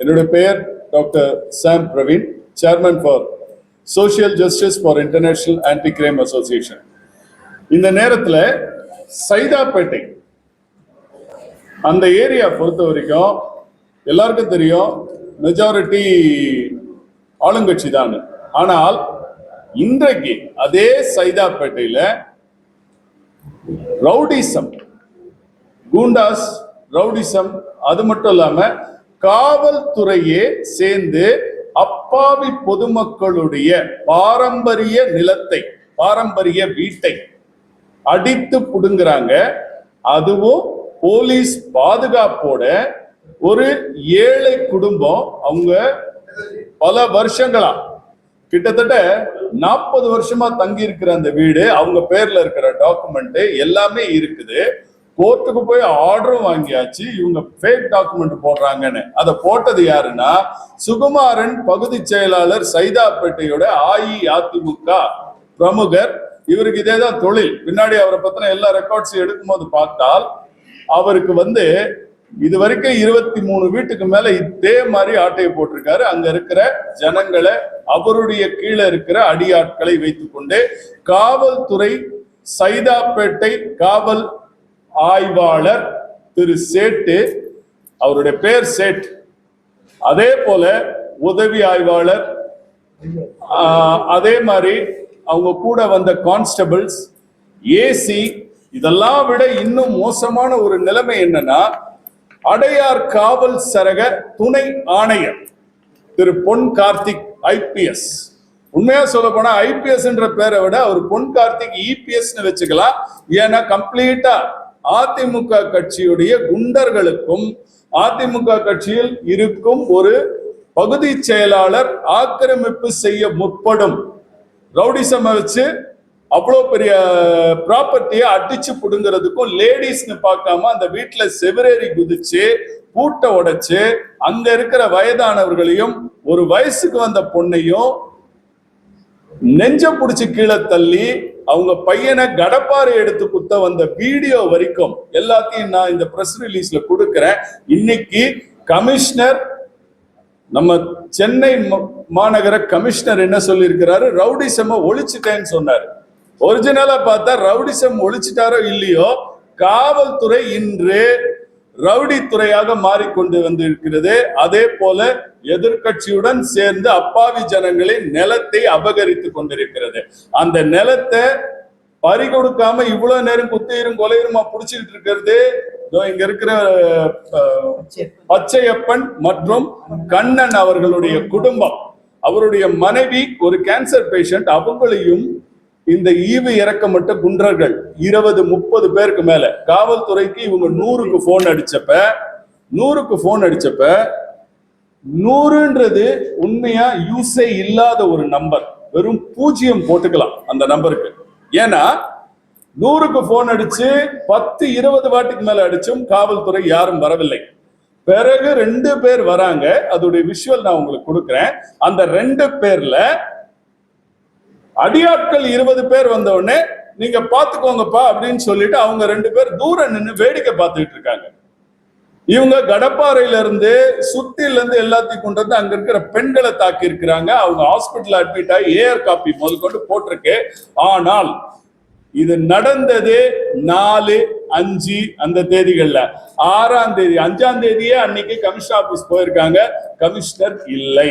என்னுடைய பெயர் doctor Sam Praveen chairman for social justice for international anti crime association இந்த நேரத்தில் சைதாப்பேட்டை அந்த ஏரியா பொறுத்த வரைக்கும் எல்லாருக்கும் தெரியும் மெஜாரிட்டி ஆளுங்கட்சி தான். ஆனால் இன்றைக்கு அதே சைதாப்பேட்டையில் ரவுடிசம் கூண்டாஸ் ரவுடிசம் அது மட்டும் இல்லாமல் காவல்துறையே சேர்ந்து அப்பாவி பொதுமக்களுடைய பாரம்பரிய நிலத்தை பாரம்பரிய வீட்டை அடித்து புடுங்குறாங்க. அதுவும் போலீஸ் பாதுகாப்போட ஒரு ஏழை குடும்பம் அவங்க பல வருஷங்களா. கிட்டத்தட்ட நாற்பது வருஷமா தங்கி இருக்கிற அந்த வீடு அவங்க பேர்ல இருக்கிற டாக்குமெண்ட் எல்லாமே இருக்குது. கோர்ட்டுக்கு போய் ஆர்டரும் வாங்கியாச்சு. இவங்க ஃபேக் டாக்குமெண்ட் போடுறாங்கன்னு. அதை போட்டது யாருன்னா சுகுமாரன் பகுதி செயலாளர் சைதாப்பேட்டையோட அஇஅதிமுக பிரமுகர். இவருக்கு இதே தான் தொழில். பின்னாடி அவரை பத்தின எல்லா ரெக்கார்ட்ஸையும் எடுக்கும்போது பார்த்தால் அவருக்கு வந்து இது வரைக்கும் இருபத்தி மூணு வீட்டுக்கு மேல இதே மாதிரி ஆட்டையை போட்டிருக்காரு. அங்க இருக்கிற ஜனங்களை அவருடைய கீழே இருக்கிற அடியாட்களை வைத்துக்கொண்டு காவல்துறை சைதாப்பேட்டை காவல் ஆய்வாளர் திரு சேட்டு அவருடைய பேர் சேட். அதே போல உதவி ஆய்வாளர் அதே மாதிரி அவங்க கூட வந்த கான்ஸ்டபிள்ஸ் ஏசி இதெல்லாம் விட இன்னும் மோசமான ஒரு நிலைமை என்னன்னா அடையார் காவல் சரக துணை ஆணையர் திரு பொன் கார்த்திக் ஐபிஎஸ் உண்மையா சொல்ல போனா ஐபிஎஸ் என்ற பேரை விட அவர் பொன் கார்த்திக் இபிஎஸ் வச்சுக்கலாம். ஏன்னா கம்ப்ளீட்டா அதிமுக கட்சியுடைய குண்டர்களுக்கும் அதிமுக கட்சியில் இருக்கும் ஒரு பகுதி செயலாளர் ஆக்கிரமிப்பு செய்ய முற்படும். ரவுடிசம் வச்சு அவ்வளோ பெரிய ப்ராப்பர்ட்டியை அடிச்சு பிடுங்கிறதுக்கும் லேடிஸ்னு பார்க்காம அந்த வீட்டில் செவரேறி குதிச்சு பூட்டை உடைச்சு அங்க இருக்கிற வயதானவர்களையும் ஒரு வயசுக்கு வந்த பொண்ணையும் நெஞ்ச பிடிச்சி கீழே தள்ளி அவங்க பையனை கடப்பாறை எடுத்து குத்த வந்த வீடியோ வரைக்கும் எல்லாத்தையும் நான் இந்த பிரஸ் ரிலீஸ்ல கொடுக்கிறேன். இன்னைக்கு கமிஷனர் நம்ம சென்னை மாநகர கமிஷனர் என்ன சொல்லியிருக்கிறாரு? ரவுடிசம ஒழிச்சிட்டேன்னு சொன்னார். ஒரிஜினலா பார்த்தா ரவுடிசம் ஒழிச்சிட்டாரோ இல்லையோ? காவல்துறை இன்று ரவுடி துறையாக மாறிக்கொண்டு வந்திருக்கிறது. அதே போல எதிர்க்கட்சியுடன் சேர்ந்து அப்பாவி ஜனங்களின் நிலத்தை அபகரித்து கொண்டிருக்கிறது. அந்த நிலத்தை பறி கொடுக்காம இவ்வளவு நேரம் குத்தையரும் கொலையுமா புடிச்சிட்டு இருக்கிறது? இங்க இருக்கிற பச்சையப்பன் மற்றும் கண்ணன் அவர்களுடைய குடும்பம். அவருடைய மனைவி ஒரு கேன்சர் பேஷண்ட் அவங்களையும் இந்த ஈவு இறக்கமட்ட குன்றர்கள் இருபது முப்பது பேருக்கு மேல. காவல்துறைக்கு இவங்க நூறுக்கு போன் அடிச்சப்ப நூறுக்கு போன் அடிச்சப்ப நூறுன்றது உண்மையா யூஸே இல்லாத ஒரு நம்பர் வெறும் பூஜ்ஜியம் போட்டுக்கலாம் அந்த நம்பருக்கு ஏன்னா நூறுக்கு போன் அடிச்சு பத்து இருபது வாட்டிக்கு மேல அடிச்சும் காவல்துறை யாரும் வரவில்லை. பிறகு ரெண்டு பேர் வராங்க. அதோடைய விஷுவல் நான் உங்களுக்கு கொடுக்குறேன். அந்த ரெண்டு பேர்ல அடியாட்கள் இருபது பேர் வந்த உடனே நீங்க பாத்துக்கோங்கப்பா அப்படின்னு சொல்லிட்டு அவங்க ரெண்டு பேர் தூரம் நின்று வேடிக்கை பார்த்துட்டு இருக்காங்க. இவங்க கடப்பாறையில இருந்து சுத்தில இருந்து எல்லாத்தையும் கொண்டு வந்து அங்க இருக்கிற பெண்களை தாக்கி இருக்கிறாங்க அவங்க ஹாஸ்பிட்டல் அட்மிட் ஆகி ஏஆர் காப்பி முதல் கொண்டு போட்டிருக்கு. ஆனால் இது நடந்தது நாலு அஞ்சு அந்த தேதிகள்ல. ஆறாம் தேதி அஞ்சாம் தேதியே அன்னைக்கு கமிஷனர் ஆபீஸ் போயிருக்காங்க. கமிஷனர் இல்லை.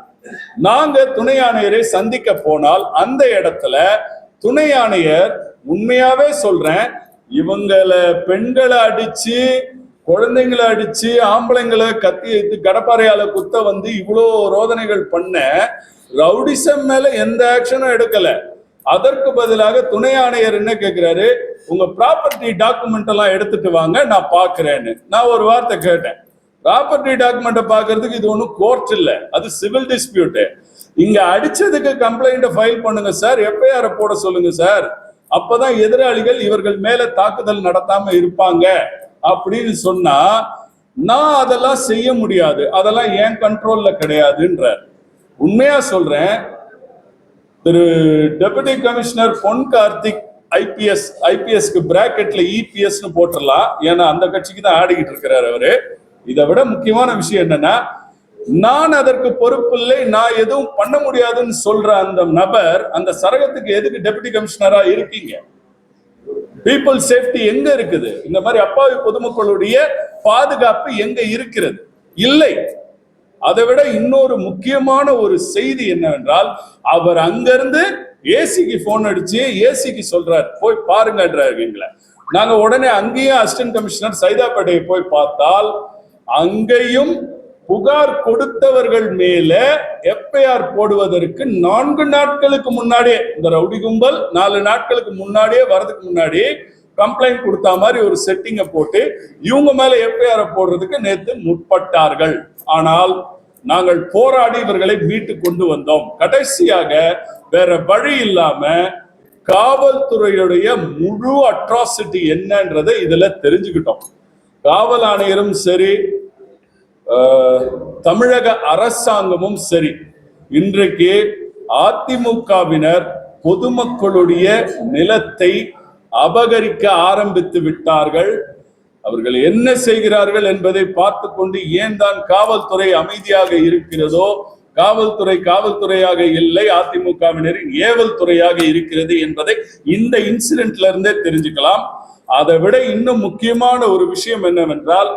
நாங்க துணை ஆணையரை சந்திக்க போனால் அந்த இடத்துல துணை ஆணையர் உண்மையாவே சொல்றேன் இவங்களை பெண்களை அடிச்சு குழந்தைங்களை அடிச்சு ஆம்பளைங்களை கத்தி எடுத்து கடப்பாறையால குத்த வந்து இவ்வளோ ரோதனைகள் பண்ண ரவுடிசம் மேல எந்த ஆக்ஷனும் எடுக்கல. அதற்கு பதிலாக துணை ஆணையர் என்ன கேட்கிறாரு உங்க ப்ராப்பர்ட்டி டாக்குமெண்ட் எல்லாம் எடுத்துட்டு வாங்க நான் பாக்குறேன்னு நான் ஒரு வார்த்தை கேட்டேன். ப்ராப்பர்ட்டி டாக்குமெண்ட்டை பார்க்கறதுக்கு இது ஒன்றும் கோர்ட் இல்லை. அது சிவில் டிஸ்பியூட்டு இங்க அடிச்சதுக்கு கம்ப்ளைண்ட்டை ஃபைல் பண்ணுங்க சார் எஃப்ஐஆர் போட சொல்லுங்க சார் அப்பதான் எதிராளிகள் இவர்கள் மேல தாக்குதல் நடத்தாம இருப்பாங்க அப்படின்னு சொன்னா நான் அதெல்லாம் செய்ய முடியாது. அதெல்லாம் என் கண்ட்ரோல்ல கிடையாதுன்றார். உண்மையா சொல்றேன் திரு டெபுட்டி கமிஷனர் பொன் கார்த்திக் ஐபிஎஸ் ஐபிஎஸ்க்கு பிராக்கெட்ல இபிஎஸ்னு போட்டுடலாம். ஏன்னா அந்த கட்சிக்கு தான் ஆடிக்கிட்டு இருக்கிறார் அவரு. இதை விட முக்கியமான விஷயம் என்னன்னா நான் அதற்கு பொறுப்பு இல்லை நான் எதுவும் பண்ண முடியாதுன்னு சொல்ற அந்த நபர் அந்த சரகத்துக்கு எதுக்கு டெபுட்டி கமிஷனரா இருக்கீங்க? பீப்புள் சேஃப்டி எங்க இருக்குது? இந்த மாதிரி அப்பாவி பொதுமக்களுடைய பாதுகாப்பு எங்க இருக்கிறது? இல்லை. அதை விட இன்னொரு முக்கியமான ஒரு செய்தி என்னவென்றால் அவர் அங்கிருந்து ஏசிக்கு போன் அடிச்சு ஏசிக்கு சொல்றார் போய் பாருங்கன்றாரு எங்களை நாங்க உடனே அங்கேயும் அசிஸ்டன்ட் கமிஷனர் சைதாப்பேட்டையை போய் பார்த்தால் அங்கேயும் புகார் கொடுத்தவர்கள் மேல எஃப்ஐஆர் போடுவதற்கு நான்கு நாட்களுக்கு முன்னாடியே இந்த ரவுடி கும்பல் நாலு நாட்களுக்கு முன்னாடியே வரதுக்கு முன்னாடி கம்ப்ளைண்ட் கொடுத்த மாதிரி ஒரு செட்டிங்கை போட்டு இவங்க மேல எஃப்ஐஆர் போடுறதுக்கு நேற்று முற்பட்டார்கள். ஆனால் நாங்கள் போராடி இவர்களை மீட்டு கொண்டு வந்தோம். கடைசியாக வேற வழி இல்லாம காவல்துறையுடைய முழு அட்ராசிட்டி என்னன்றதை இதுல தெரிஞ்சுக்கிட்டோம். காவல் ஆணையரும் சரி தமிழக அரசாங்கமும் சரி. இன்றைக்கு அதிமுகவினர் பொதுமக்களுடைய நிலத்தை அபகரிக்க ஆரம்பித்து விட்டார்கள். அவர்கள் என்ன செய்கிறார்கள் என்பதை பார்த்து கொண்டு ஏன் தான் காவல்துறை அமைதியாக இருக்கிறதோ காவல்துறை காவல்துறையாக இல்லை அதிமுகவினரின் ஏவல் துறையாக இருக்கிறது என்பதை இந்த இன்சிடென்ட்ல இருந்தே தெரிஞ்சுக்கலாம். அதை விட இன்னும் முக்கியமான ஒரு விஷயம் என்னவென்றால்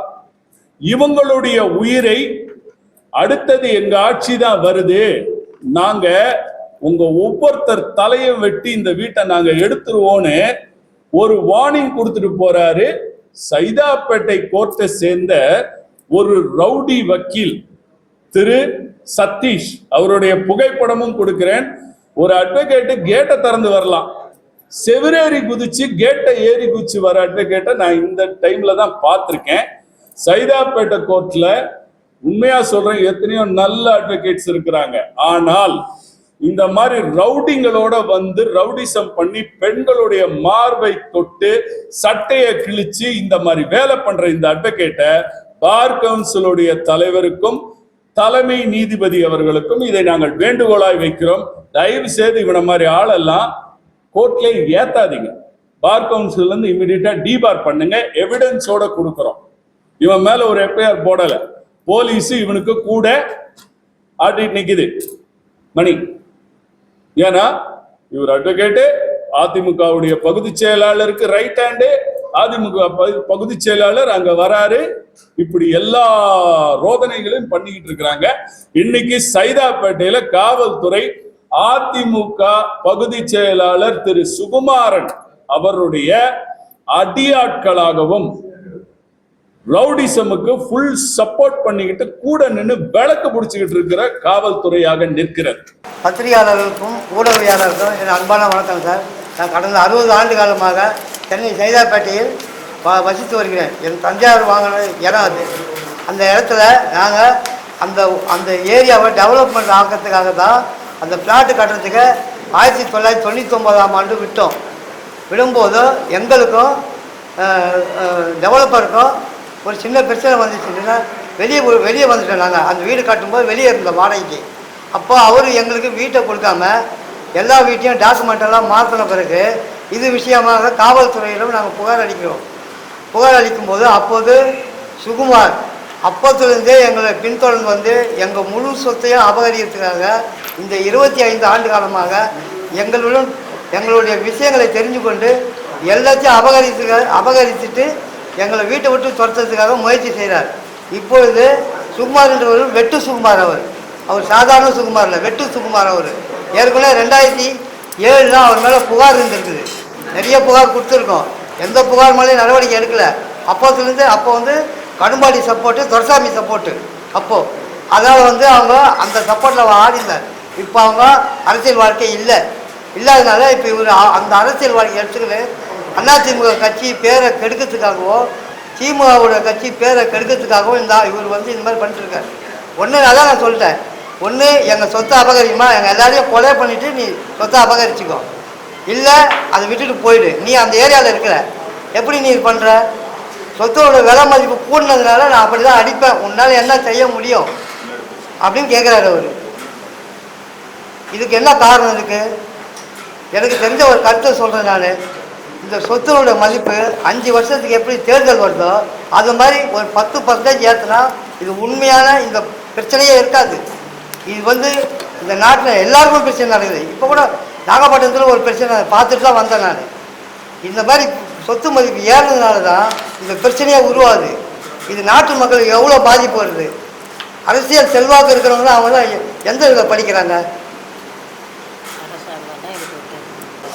இவங்களுடைய உயிரை அடுத்தது எங்க ஆட்சி தான் வருது. நாங்க உங்க ஒவ்வொருத்தர் தலையை வெட்டி இந்த வீட்டை நாங்க எடுத்துருவோன்னு ஒரு வார்னிங் கொடுத்துட்டு போறாரு. சைதாப்பேட்டை கோர்ட்டை சேர்ந்த ஒரு ரவுடி வக்கீல் திரு சதீஷ் அவருடைய புகைப்படமும் கொடுக்கிறேன். ஒரு அட்வொகேட்டு கேட்டை திறந்து வரலாம். செவிரேறி குதிச்சு கேட்டை ஏறி குதிச்சு வர அட்வொகேட்டை நான் இந்த டைம்ல தான் பார்த்துருக்கேன். சைதாப்பேட்டை கோர்ட்ல உண்மையா சொல்றேன் எத்தனையோ நல்ல அட்வொகேட்ஸ் இருக்கிறாங்க. ஆனால் இந்த மாதிரி ரவுடிங்களோட வந்து ரவுடிசம் பண்ணி பெண்களுடைய மார்பை தொட்டு சட்டையை கிழிச்சு இந்த மாதிரி வேலை பண்ற இந்த அட்வொகேட்டை பார் கவுன்சிலுடைய தலைவருக்கும் தலைமை நீதிபதி அவர்களுக்கும் இதை நாங்கள் வேண்டுகோளாய் வைக்கிறோம். தயவு செய்து இவனை மாதிரி ஆளெல்லாம் கோர்ட்ல ஏத்தாதீங்க. பார் கவுன்சில் இருந்து இமீடியட்டா டிபார் பண்ணுங்க. எவிடன்ஸோட கொடுக்குறோம். இவன் மேல ஒரு எஃப்ஐஆர் போடலை. போலீஸ் இவனுக்கு கூட ஆட்டிட்டு நிக்குது. மணி. ஏன்னா இவர் அட்வொகேட்டு அதிமுகவுடைய பகுதி செயலாளருக்கு ரைட் ஹேண்டு அதிமுக பகு- பகுதி செயலாளர் அங்க வராரு. இப்படி எல்லா ரோதனைகளையும் பண்ணிக்கிட்டு இருக்கிறாங்க. இன்னைக்கு சைதாப்பேட்டையில காவல்துறை அதிமுக பகுதி செயலாளர் திரு. சுகுமாரன் அவருடைய அடியாட்களாகவும் ரவுடிசமுக்கு ஃபுல் சப்போர்ட் பண்ணிக்கிட்டு கூட நின்று விளக்கு பிடிச்சிக்கிட்டு இருக்கிற காவல்துறையாக நிற்கிறது. பத்திரிகையாளர்களுக்கும் ஊடகவியாளருக்கும் என் அன்பான வணக்கம் சார். நான் கடந்த அறுபது ஆண்டு காலமாக சென்னை சைதாப்பேட்டையில் வ வசித்து வருகிறேன். என் தஞ்சாவூர் வாங்கின இடம் அது. அந்த இடத்துல நாங்கள் அந்த அந்த ஏரியாவை டெவலப்மெண்ட் ஆக்கிறதுக்காக தான் அந்த பிளாட்டு கட்டுறதுக்கு ஆயிரத்தி தொள்ளாயிரத்தி தொண்ணூற்றி ஒன்பதாம் ஆண்டு விட்டோம். விடும்போது எங்களுக்கும் டெவலப்பருக்கும் ஒரு சின்ன பிரச்சனை வந்துச்சுன்னா வெளியே வெளியே வந்துட்டோம் நாங்கள் அந்த வீடு கட்டும்போது வெளியே இருந்தோம் வாடகைக்கு. அப்போ அவர் எங்களுக்கு வீட்டை கொடுக்காம எல்லா வீட்டையும் டாக்குமெண்ட் எல்லாம் மாற்றின பிறகு இது விஷயமாக காவல்துறையிடம் நாங்கள் புகார் அளிக்கிறோம். புகார் அளிக்கும்போது அப்போது சுகுமார் அப்போத்திலிருந்தே எங்களை பின்தொடர்ந்து வந்து எங்கள் முழு சொத்தையும் அபகரிக்கிறதுக்காக இந்த இருபத்தி ஐந்து ஆண்டு காலமாக எங்களுடன் எங்களுடைய விஷயங்களை தெரிஞ்சு கொண்டு எல்லாத்தையும் அபகரித்து அபகரித்துட்டு எங்களை வீட்டை விட்டு துரத்துறதுக்காக முயற்சி செய்கிறார் இப்பொழுது சுகுமார் என்றவர் வெட்டு சுகுமார் அவர். அவர் சாதாரண சுகுமார் இல்லை வெட்டு சுகுமார் அவர். ஏற்கனவே ரெண்டாயிரத்தி ஏழில் அவர் மேலே புகார் இருந்திருக்குது. நிறைய புகார் கொடுத்துருக்கோம். எந்த புகார் மேலேயும் நடவடிக்கை எடுக்கலை. அப்போத்துலேருந்து அப்போ வந்து கடும்பாடி சப்போர்ட்டு துரசாமி சப்போர்ட்டு அப்போது அதனால் வந்து அவங்க அந்த சப்போர்ட்டில் ஆடினார் இப்போ அவங்க அரசியல் வாழ்க்கை இல்லை. இல்லாதனால இப்போ இவர் அந்த அரசியல் வாழ்க்கை எடுத்துக்கிட்டு அதிமுக கட்சி பேரை கெடுக்கிறதுக்காகவோ திமுகவோட கட்சி பேரை கெடுக்கிறதுக்காகவும் இந்த இவர் வந்து இந்த மாதிரி பண்ணிட்டுருக்காரு. ஒன்று அதான் நான் சொல்லிட்டேன். ஒன்று எங்கள் சொத்தை அபகரிக்குமா? எங்கள் எல்லாரையும் கொலை பண்ணிவிட்டு நீ சொத்தை அபகரிச்சுக்கோ. இல்லை அதை விட்டுட்டு போயிடு. நீ அந்த ஏரியாவில் இருக்கிற எப்படி நீ பண்ணுற சொத்தோட விலை மதிப்பு கூடினதுனால நான் அப்படி தான் அடிப்பேன். உன்னால் என்ன செய்ய முடியும்? அப்படின்னு கேட்குறாரு அவர். இதுக்கு என்ன காரணம் இருக்குது எனக்கு தெரிஞ்ச ஒரு கருத்தை சொல்கிறேன் நான். இந்த சொத்துனோட மதிப்பு அஞ்சு வருஷத்துக்கு எப்படி தேர்தல் வருதோ அது மாதிரி ஒரு பத்து பர்சன்டேஜ் ஏற்றுனா இது உண்மையான இந்த பிரச்சனையே இருக்காது. இது வந்து இந்த நாட்டில் எல்லாருக்கும் பிரச்சனை நடக்குது. இப்போ கூட நாகப்பட்டினத்தில் ஒரு பிரச்சனை பார்த்துட்டு தான் வந்தேன் நான். இந்த மாதிரி சொத்து மதிப்பு ஏறினதுனால தான் இந்த பிரச்சனையே உருவாகுது. இது நாட்டு மக்களுக்கு எவ்வளோ பாதிப்பு வருது? அரசியல் செல்வாக்கு இருக்கிறவங்க அவங்க தான் எந்த இதில் படிக்கிறாங்க?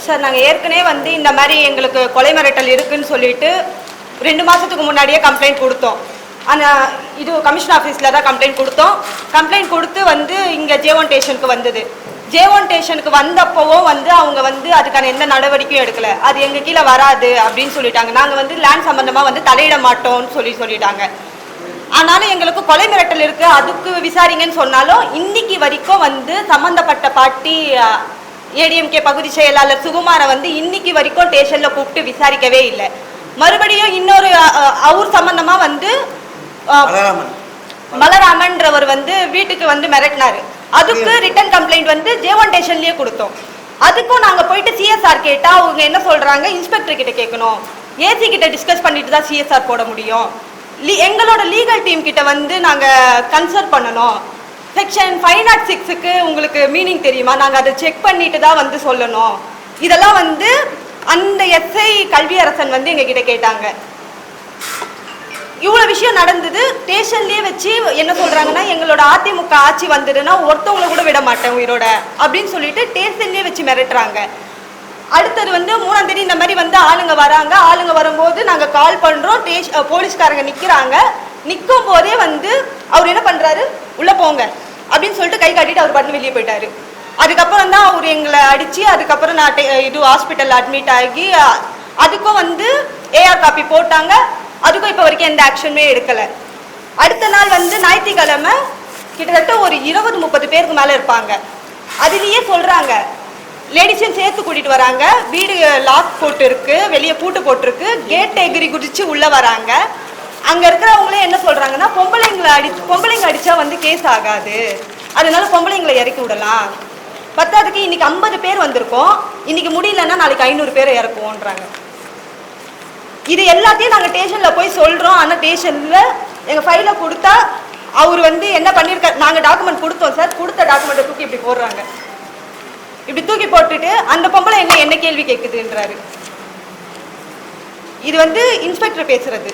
சார் நாங்கள் ஏற்கனவே வந்து இந்த மாதிரி எங்களுக்கு கொலை மிரட்டல் இருக்குன்னு சொல்லிட்டு ரெண்டு மாதத்துக்கு முன்னாடியே கம்ப்ளைண்ட் கொடுத்தோம். ஆனால் இது கமிஷன் ஆஃபீஸில் தான் கம்ப்ளைண்ட் கொடுத்தோம். கம்ப்ளைண்ட் கொடுத்து வந்து இங்கே ஜேவன் ஸ்டேஷனுக்கு வந்தது. ஜேவன் ஸ்டேஷனுக்கு வந்தப்பவும் வந்து அவங்க வந்து அதுக்கான எந்த நடவடிக்கையும் எடுக்கல. அது எங்கள் கீழே வராது அப்படின்னு சொல்லிட்டாங்க. நாங்கள் வந்து லேண்ட் சம்மந்தமாக வந்து தலையிட மாட்டோம்னு சொல்லி சொல்லிட்டாங்க. ஆனாலும் எங்களுக்கு கொலை மிரட்டல் இருக்குது அதுக்கு விசாரிங்கன்னு சொன்னாலும் இன்னைக்கு வரைக்கும் வந்து சம்மந்தப்பட்ட பாட்டி ஏடிஎம்கே பகுதி செயலாளர் சுகுமாரை வந்து இன்னைக்கு வரைக்கும் ஸ்டேஷன்ல கூப்பிட்டு விசாரிக்கவே இல்லை. மறுபடியும் இன்னொரு அவர் சம்பந்தமா வந்து பலராமன்றவர் வந்து வீட்டுக்கு வந்து மிரட்டினாரு. அதுக்கு ரிட்டன் கம்ப்ளைண்ட் வந்து ஜேஒன் ஸ்டேஷன்லயே கொடுத்தோம். அதுக்கும் நாங்க போயிட்டு சிஎஸ்ஆர் கேட்டா அவங்க என்ன சொல்றாங்க? இன்ஸ்பெக்டர் கிட்ட கேட்கணும். ஏசி கிட்ட டிஸ்கஸ் பண்ணிட்டு தான் சிஎஸ்ஆர் போட முடியும். எங்களோட லீகல் டீம் கிட்ட வந்து நாங்க கன்சல்ட் பண்ணணும். செக்ஷன் ஃபைவ் நாட் சிக்ஸுக்கு உங்களுக்கு மீனிங் தெரியுமா? நாங்கள் அதை செக் பண்ணிட்டு தான் வந்து சொல்லணும். இதெல்லாம் வந்து அந்த எஸ்ஐ கல்வியரசன் வந்து எங்ககிட்ட கேட்டாங்க. இவ்வளோ விஷயம் நடந்தது. ஸ்டேஷன்லேயே வச்சு என்ன சொல்கிறாங்கன்னா எங்களோட அதிமுக ஆட்சி வந்துடுன்னா ஒருத்தவங்கள கூட விட மாட்டேன் உயிரோட அப்படின்னு சொல்லிட்டு ஸ்டேஷன்லேயே வச்சு மிரட்டுறாங்க. அடுத்தது வந்து மூணாம் தேதி இந்த மாதிரி வந்து ஆளுங்க வராங்க. ஆளுங்க வரும்போது நாங்கள் கால் பண்ணுறோம் டேஷ் போலீஸ்காரங்க நிற்கிறாங்க நிற்கும் போதே வந்து அவர் என்ன பண்ணுறாரு உள்ளே போங்க. அப்படின்னு சொல்லிட்டு கை காட்டிட்டு அவர் பண்ணி வெளியே போயிட்டாரு. அதுக்கப்புறம் தான் அவர் எங்களை அடித்து அதுக்கப்புறம் நான் இது ஹாஸ்பிட்டலில் அட்மிட் ஆகி அதுக்கும் வந்து ஏஆர் காப்பி போட்டாங்க. அதுக்கும் இப்போ வரைக்கும் எந்த ஆக்ஷனுமே எடுக்கலை. அடுத்த நாள் வந்து ஞாயிற்றுக்கிழமை கிட்டத்தட்ட ஒரு இருபது முப்பது பேருக்கு மேலே இருப்பாங்க. அதுலேயே சொல்கிறாங்க லேடிஸையும் சேர்த்து கூட்டிகிட்டு வராங்க. வீடு லாக் போட்டு இருக்கு வெளியே பூட்டு போட்டிருக்கு. கேட் எகிரி குதிச்சு உள்ளே வராங்க. அங்க இருக்கிறவங்களே என்ன சொல்றாங்கன்னா பொம்பளைங்களை அடி பொம்பளைங்க அடிச்சா வந்து கேஸ் ஆகாது. அதனால பொம்பளைங்களை இறக்கி விடலாம். பத்தாவதுக்கு இன்னைக்கு ஐம்பது பேர் வந்திருக்கோம். இன்னைக்கு முடியலன்னா நாளைக்கு ஐநூறு பேரை இறக்குவோன்றாங்க. இது எல்லாத்தையும் நாங்கள் ஸ்டேஷனில் போய் சொல்கிறோம் ஆனால் ஸ்டேஷனில் எங்கள் ஃபைலை கொடுத்தா அவர் வந்து என்ன பண்ணியிருக்காரு நாங்கள் டாக்குமெண்ட் கொடுத்தோம் சார். கொடுத்த டாக்குமெண்ட்டை தூக்கி இப்படி போடுறாங்க. இப்படி தூக்கி போட்டுட்டு அந்த பொம்பளை என்ன என்ன கேள்வி கேட்குதுன்றாரு. இது வந்து இன்ஸ்பெக்டர் பேசுறது.